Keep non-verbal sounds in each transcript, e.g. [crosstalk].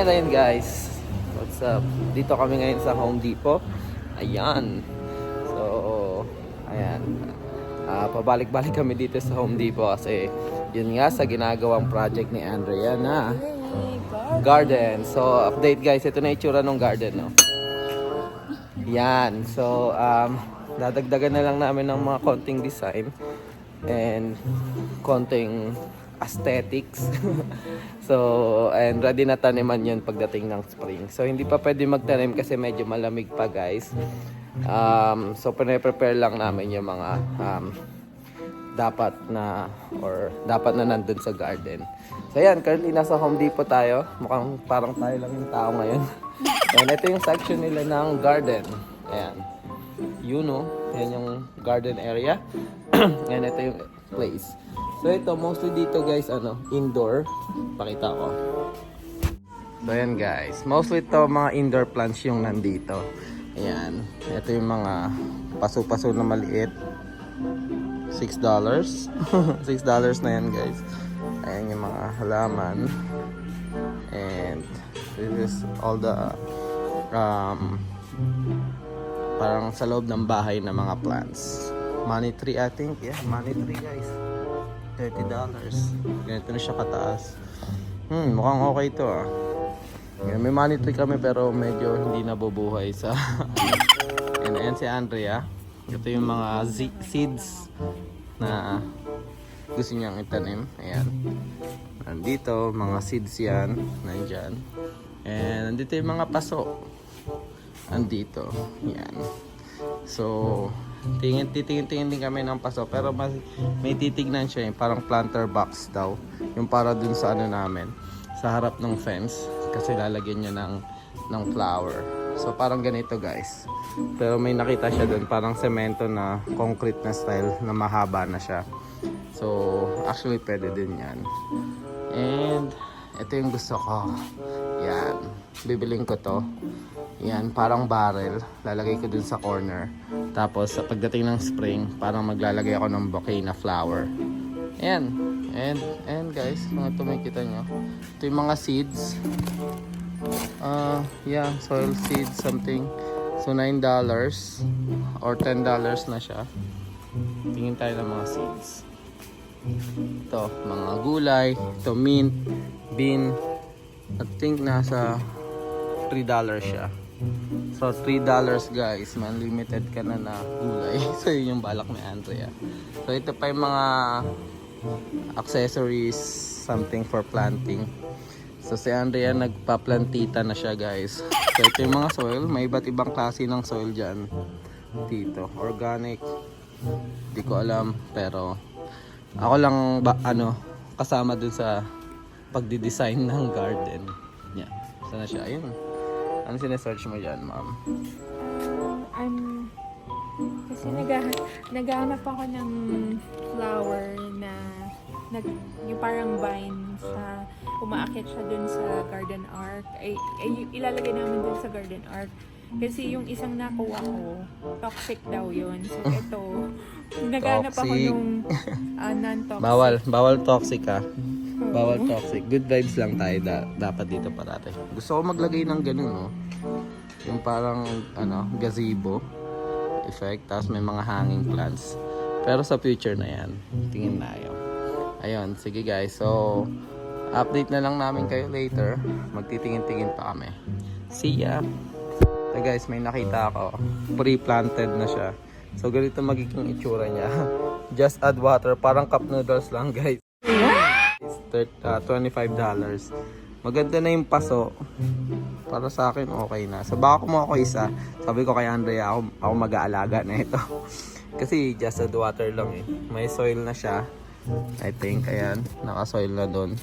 And ayun guys, what's up? Dito kami ngayon sa Home Depot. Ayan. So, ayan. Ah, pabalik-balik kami dito sa Home Depot kasi yun nga sa ginagawang project ni Andrea na garden. So, update guys, ito na itsura ng garden, no? Yan. So, um, dadagdagan na lang namin ng mga konting design and konting aesthetics. [laughs] so, and ready na taniman yun pagdating ng spring. So, hindi pa pwede magtanim kasi medyo malamig pa, guys. Um, so, prepare lang namin yung mga um, dapat na or dapat na nandun sa garden. So, yan. Currently, nasa Home Depot tayo. Mukhang parang tayo lang yung tao ngayon. [laughs] and ito yung section nila ng garden. Ayan. You know, yan yung garden area. [clears throat] and ito yung place. So ito, mostly dito guys, ano, indoor. Pakita ko. So ayan guys, mostly ito mga indoor plants yung nandito. Ayan. Ito yung mga paso-paso na maliit. $6. $6 [laughs] na yan guys. Ayan yung mga halaman. And this is all the um, parang sa loob ng bahay na mga plants. Money tree I think. Yeah, money tree guys. $30. Ganito na siya kataas. Hmm, mukhang okay to ah. May money kami pero medyo hindi nabubuhay sa [laughs] And ayan si Andrea. Ito yung mga seeds na gusto niyang itanim. Ayan. Nandito, mga seeds yan. Nandyan. And nandito yung mga paso. Andito. Yan. So, tingin titingin-tingin din kami ng paso. Pero mas, may titignan siya yung parang planter box daw. Yung para dun sa ano namin. Sa harap ng fence. Kasi lalagyan niya ng ng flower. So parang ganito guys. Pero may nakita siya dun. Parang semento na concrete na style na mahaba na siya. So actually pwede din yan. And ito yung gusto ko. Yan. Bibiling ko to. Yan, parang barrel. Lalagay ko dun sa corner. Tapos, sa pagdating ng spring, parang maglalagay ako ng bouquet na flower. Ayan. And, and guys, mga ito makikita nyo. Ito yung mga seeds. Uh, yeah, soil seeds, something. So, $9 or $10 na siya. Tingin tayo ng mga seeds. Ito, mga gulay. Ito, mint, bean. I think nasa $3 siya. So, $3 guys. May unlimited ka na na gulay. [laughs] so, yun yung balak ni Andrea. So, ito pa yung mga accessories, something for planting. So, si Andrea nagpa-plantita na siya guys. So, ito yung mga soil. May iba't ibang klase ng soil dyan. Dito. Organic. Di ko alam. Pero, ako lang ba, ano, kasama dun sa pagdi-design ng garden. Yan. Sana siya. Ayun. Ano sinesearch mo dyan, ma'am? I'm kasi naghahanap, naghahanap ako ng flower na nag, yung parang vine sa umaakit siya dun sa garden arc ay, ay ilalagay namin dun sa garden arc kasi yung isang nakuha ko toxic daw yun so [laughs] ito naghahanap ako Toxic. nung ah, non-toxic Bawal. Bawal toxic ha. Bawal toxic. Good vibes lang tayo da- dapat dito parate. Gusto ko maglagay ng ganun, no? Yung parang, ano, gazebo effect. Tapos may mga hanging plants. Pero sa future na yan. Tingin na yun. Ayun, sige guys. So, update na lang namin kayo later. Magtitingin-tingin pa kami. See ya! So guys, may nakita ako. Pre-planted na siya. So, ganito magiging itsura niya. [laughs] Just add water. Parang cup noodles lang, guys. Uh, $25. Maganda na yung paso. Para sa akin, okay na. So, baka kumuha ako isa. Sabi ko kay Andrea, ako, ako mag-aalaga na ito. [laughs] Kasi just add water lang eh. May soil na siya. I think, ayan. Naka-soil na doon.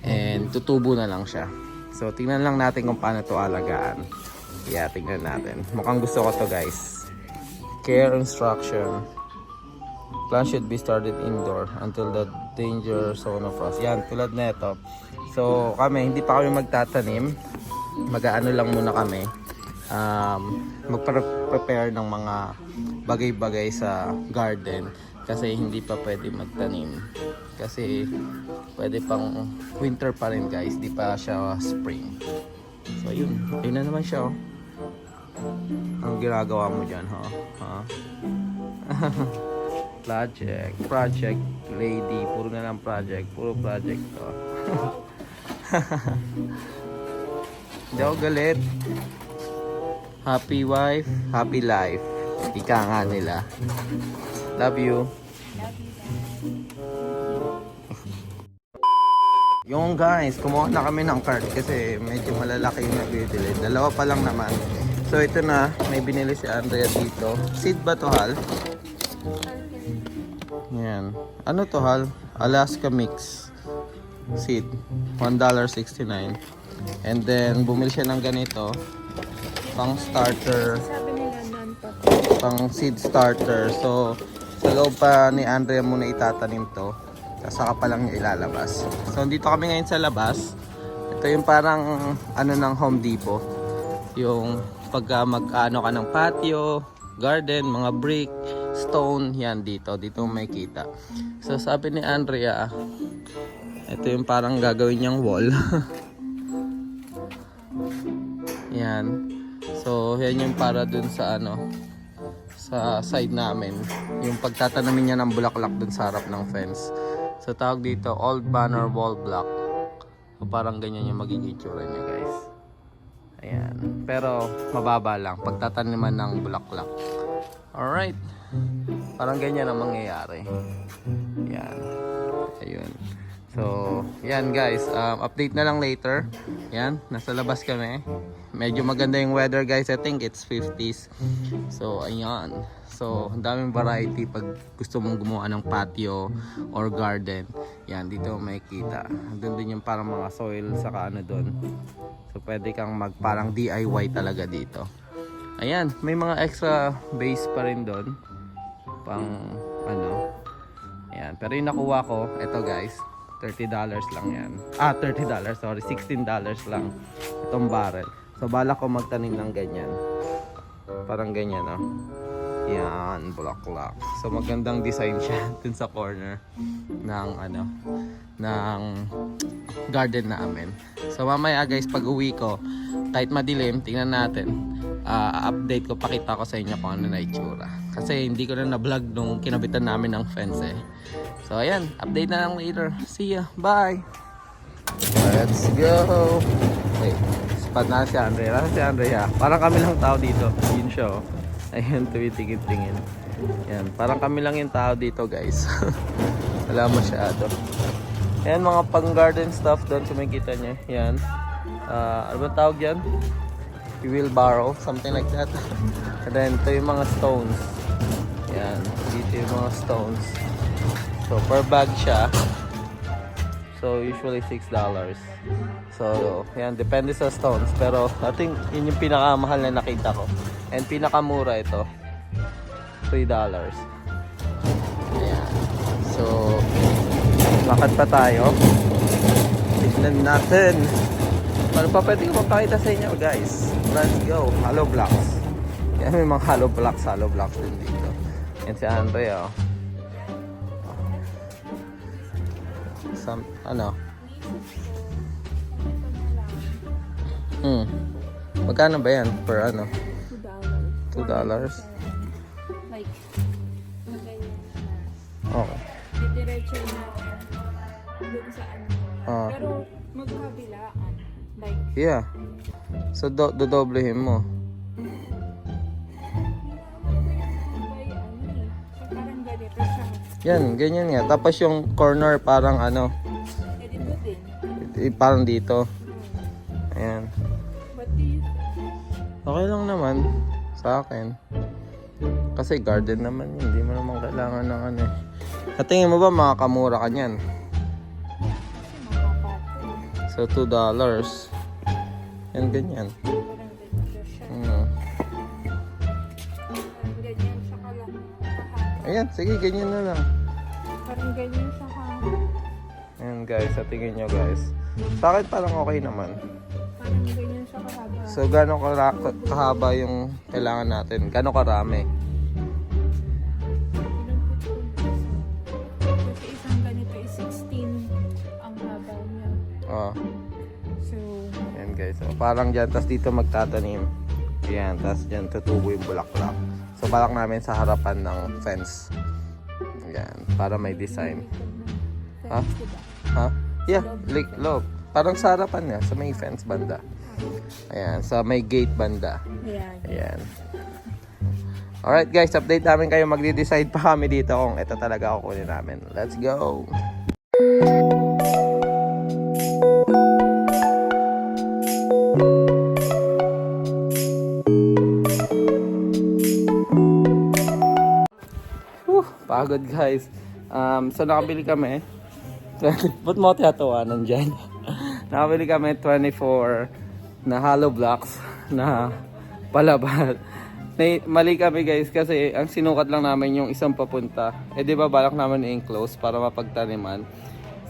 And tutubo na lang siya. So, tingnan lang natin kung paano to alagaan. Yeah, tingnan natin. Mukhang gusto ko to guys. Care instruction. Plant should be started indoor until the danger zone of frost. Yan, tulad na ito. So, kami, hindi pa kami magtatanim. Mag-ano lang muna kami. Um, magpa-prepare ng mga bagay-bagay sa garden. Kasi hindi pa pwede magtanim. Kasi pwede pang winter pa rin guys, di pa siya spring. So yun, yun na naman siya oh. Ang ginagawa mo dyan, ha? ha? [laughs] project, project, lady, puro na lang project, puro project to. [laughs] Hindi ako galit. Happy wife, happy life. Ika nga nila. Love you. Yung guys, kumuha na kami ng cart kasi medyo malalaki yung nabibili. Dalawa pa lang naman. So ito na, may binili si Andrea dito. Seed ba to Hal? Yan. Ano to Hal? Alaska Mix. Seed. $1.69. And then, bumili siya ng ganito. Pang starter pang seed starter. So, sa loob pa ni Andrea muna itatanim to. Saka pa lang niya ilalabas. So, dito kami ngayon sa labas. Ito yung parang ano ng Home Depot. Yung pagka mag-ano ka ng patio, garden, mga brick, stone, yan dito. Dito may kita. So, sabi ni Andrea, ito yung parang gagawin niyang wall. [laughs] yan. So, yan yung para dun sa ano, sa side namin. Yung pagtatanamin niya ng bulaklak dun sa harap ng fence. So, tawag dito, old banner wall block. So, parang ganyan yung magiging itsura niya, guys. Ayan. Pero, mababa lang. Pagtataniman ng bulaklak. Alright. Parang ganyan ang mangyayari. Yan. Ayun. So, yan guys. Um, update na lang later. Yan. Nasa labas kami. Medyo maganda yung weather guys. I think it's 50s. So, ayan. So, ang daming variety pag gusto mong gumawa ng patio or garden. Yan, dito may kita. Doon din yung parang mga soil saka ano doon. So, pwede kang mag parang DIY talaga dito. Ayan, may mga extra base pa rin doon. Pang ano. Ayan, pero yung nakuha ko, eto guys, $30 lang yan. Ah, $30, sorry, $16 lang itong barrel. So, bala ko magtanim ng ganyan. Parang ganyan, oh. Yan, bulaklak. So, magandang design siya [laughs] dun sa corner ng, ano, ng garden namin. So, mamaya guys, pag uwi ko, kahit madilim, tingnan natin. Ah, update ko, pakita ko sa inyo kung ano na itsura. Kasi hindi ko na na-vlog nung kinabitan namin ng fence eh. So, ayan, update na lang later. See ya. Bye! Let's go! Wait, spot na si Andrea. Nasaan si Andrea? Parang kami lang tao dito. Yun siya oh. Ayun, tumitingin-tingin. Yan, parang kami lang yung tao dito guys. [laughs] Wala masyado. Ayan, mga pang garden stuff doon. Kung makikita nyo. Yan. Ah, ano ba tawag yan? Wheelbarrow, something like that. [laughs] And then, ito yung mga stones. Yan, dito yung mga stones. So, per bag siya. So, usually $6. So, yan, depende sa stones. Pero, I think yun yung pinakamahal na nakita ko. And pinakamura ito. $3. Ayan. So, lakad pa tayo. Tignan natin. Ano pa pwede ko magpakita sa inyo, guys? Let's go. Hollow blocks. Yan, may mga hollow blocks, hollow blocks din dito. Yan si Andrea, oh. Some, ano? Hmm. Magkano ba yan per ano? $2. $2? Like, magayon Okay. didiretso na doon sa ano. Ah. Pero magkabilaan. Like, Yeah. So, do dodoblehin mo. may Yan, ganyan nga. Tapos yung corner parang ano, eh, parang dito. Ayan. Okay lang naman sa akin. Kasi garden naman yun. Hindi mo naman kailangan ng ano eh. Sa tingin mo ba makakamura ka niyan? So, $2. Yan, ganyan. Ayan, sige, ganyan na lang. Parang ganyan sa hangin. Ayan guys, sa tingin nyo guys. Sa akin parang okay naman. Parang ganyan siya kahaba. So, gano'ng kara- kahaba yung kailangan natin? Gano'ng karami? Kasi isang ganito is 16 ang haba niya. Oh, So, ayan guys. So, parang dyan, tas dito magtatanim. Ayan, tas dyan tutubo yung bulaklak. So balak namin sa harapan ng fence. Yan, para may design. Ha? Ha? Yeah, like loob. Parang sa harapan niya, sa may fence banda. Ayan, sa may gate banda. Ayan. Alright guys, update namin kayo. Magde-decide pa kami dito kung ito talaga kukunin namin. Let's go! Whew, pagod guys. Um, so nakabili kami. [laughs] Ba't mo tiyatawanan dyan? [laughs] nakabili kami 24 na hollow blocks na palaban. Na- Mali kami guys kasi ang sinukat lang namin yung isang papunta. Eh di ba balak namin i-enclose para mapagtaniman.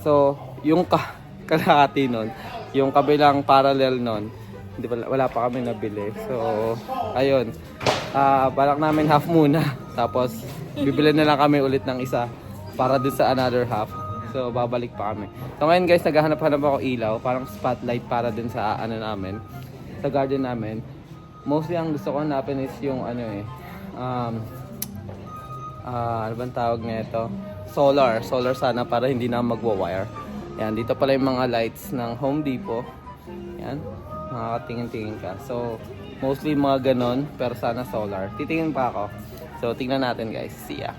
So, yung ka [laughs] kalahati nun, yung kabilang parallel nun, hindi wala, wala pa kami nabili. So, ayun. Ah, balak namin half muna. Tapos, bibili na lang kami ulit ng isa para dun sa another half. So, babalik pa kami. So, ngayon guys, naghahanap-hanap ako ilaw. Parang spotlight para dun sa ano namin. Sa garden namin. Mostly ang gusto ko hanapin is yung ano eh. Um, ah, ano bang tawag nito? Solar. Solar sana para hindi na magwa-wire. Yan, dito pala yung mga lights ng Home Depot. Yan, makakatingin-tingin ka. So, mostly mga ganon, pero sana solar. Titingin pa ako. So, tingnan natin guys. See ya.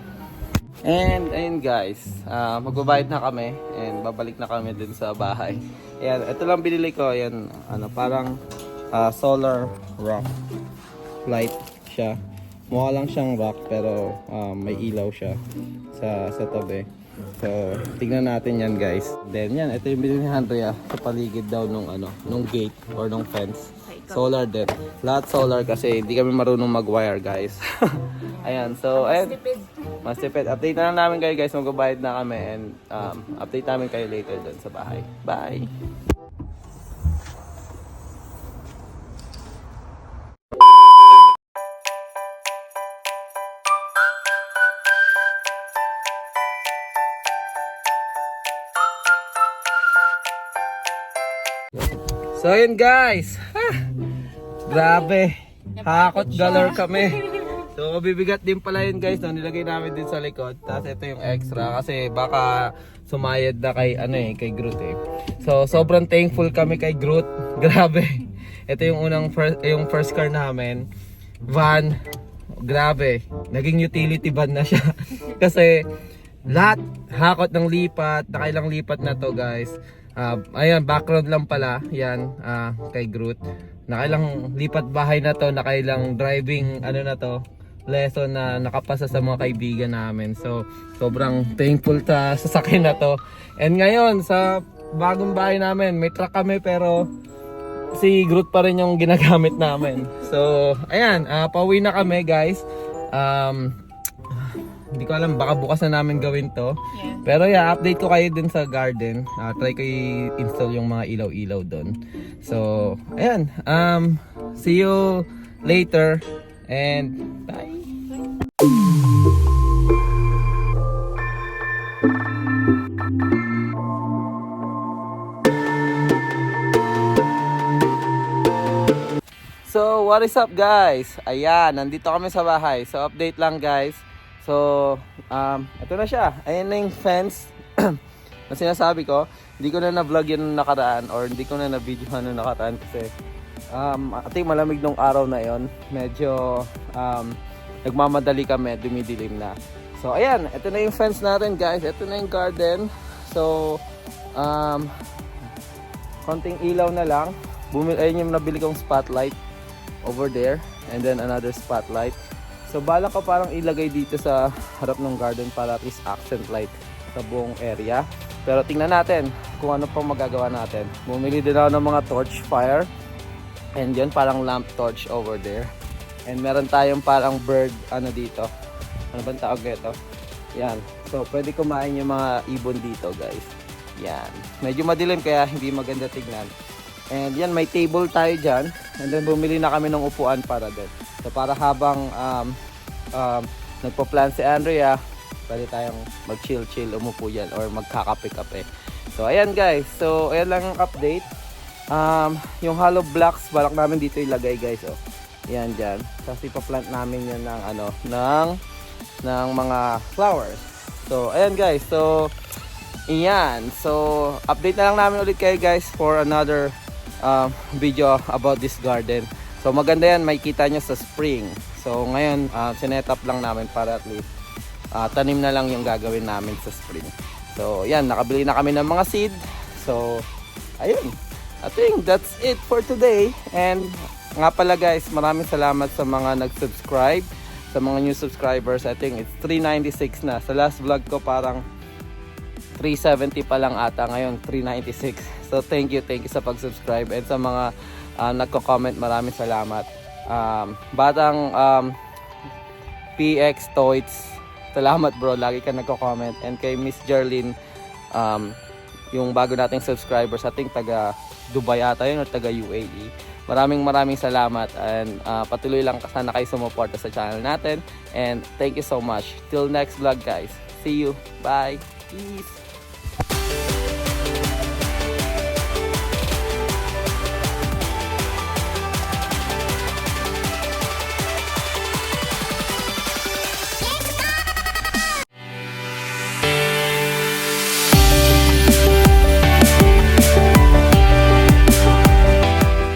And ayun guys, ah magbabayad na kami and babalik na kami dun sa bahay. Ayan, ito lang binili ko, ayan, ano, parang ah, solar rock light siya. Mukha lang siyang rock pero ah, may ilaw siya sa sa tabi. So, tingnan natin yan guys. Then yan, ito yung binili ni Andrea sa paligid daw nung ano, nung gate or nung fence. Solar din. Lahat solar kasi hindi kami marunong mag-wire guys. [laughs] ayan, so ayan. Mas tipid. Update na lang namin kayo guys. Magbabayad na kami and um, update namin kayo later doon sa bahay. Bye! So yun guys. Ah, grabe. Hakot galore kami. So mabibigat din pala yun guys. No? Nilagay namin din sa likod. Tapos ito yung extra kasi baka sumayad na kay ano eh, kay Groot eh. So sobrang thankful kami kay Groot. [laughs] Grabe. Ito yung unang first, yung first car namin. Van. Grabe. Naging utility van na siya. [laughs] kasi lahat hakot ng lipat, nakailang lipat na to guys. Ah, ayan, background lang pala. Yan, ah, kay Groot. Nakailang lipat bahay na to, nakailang driving, ano na to, lesson na nakapasa sa mga kaibigan namin. So, sobrang thankful ta sa sakin na to. And ngayon, sa bagong bahay namin, may truck kami pero si Groot pa rin yung ginagamit namin. So, ayan, ah, pauwi na kami guys. Um, hindi ko alam, baka bukas na namin gawin to. Yeah. Pero yeah, update ko kayo dun sa garden. Ah, try ko i-install yung mga ilaw-ilaw doon. So, ayan. Um, see you later. And bye. So, what is up guys? Ayan, nandito kami sa bahay. So, update lang guys. So, um, ito na siya. Ayan na yung fence [clears throat] na sinasabi ko. Hindi ko na na-vlog yun nakaraan or hindi ko na na-videohan nung nakaraan kasi um, I think malamig nung araw na yon. Medyo um, nagmamadali kami, dumidilim na. So, ayan. Ito na yung fence natin guys. Ito na yung garden. So, um, konting ilaw na lang. Bumili, ayun yung nabili kong spotlight over there. And then another spotlight. So bala ko parang ilagay dito sa harap ng garden para at least accent light sa buong area. Pero tingnan natin kung ano pang magagawa natin. Bumili din ako ng mga torch fire. And yun parang lamp torch over there. And meron tayong parang bird ano dito. Ano bang tawag ito? Yan. So pwede kumain yung mga ibon dito guys. Yan. Medyo madilim kaya hindi maganda tignan. And yan, may table tayo dyan. And then bumili na kami ng upuan para doon. So para habang um, um, nagpo-plan si Andrea, Pwede tayong mag-chill-chill, umupo yan or magkakape-kape. So, ayan guys. So, ayan lang ang update. Um, yung hollow blocks, balak namin dito ilagay guys. Oh. Yan dyan. Kasi pa-plant namin yan ng ano, ng, ng mga flowers. So, ayan guys. So, Iyan. So, update na lang namin ulit kayo guys for another um, video about this garden. So, maganda yan. May kita nyo sa spring. So, ngayon, uh, sinet up lang namin para at least uh, tanim na lang yung gagawin namin sa spring. So, yan. Nakabili na kami ng mga seed. So, ayun. I think that's it for today. And nga pala guys, maraming salamat sa mga nag-subscribe. Sa mga new subscribers. I think it's 396 na. Sa last vlog ko parang 370 pa lang ata ngayon 396 so thank you thank you sa pag-subscribe and sa mga uh, nagko-comment maraming salamat um, batang um, PX Toys salamat bro lagi ka nagko-comment and kay Miss Jerlyn um, yung bago nating subscribers ating taga Dubai ata yun or taga UAE maraming maraming salamat and uh, patuloy lang sana kayo sumuporta sa channel natin. And thank you so much. Till next vlog guys. See you. Bye. Peace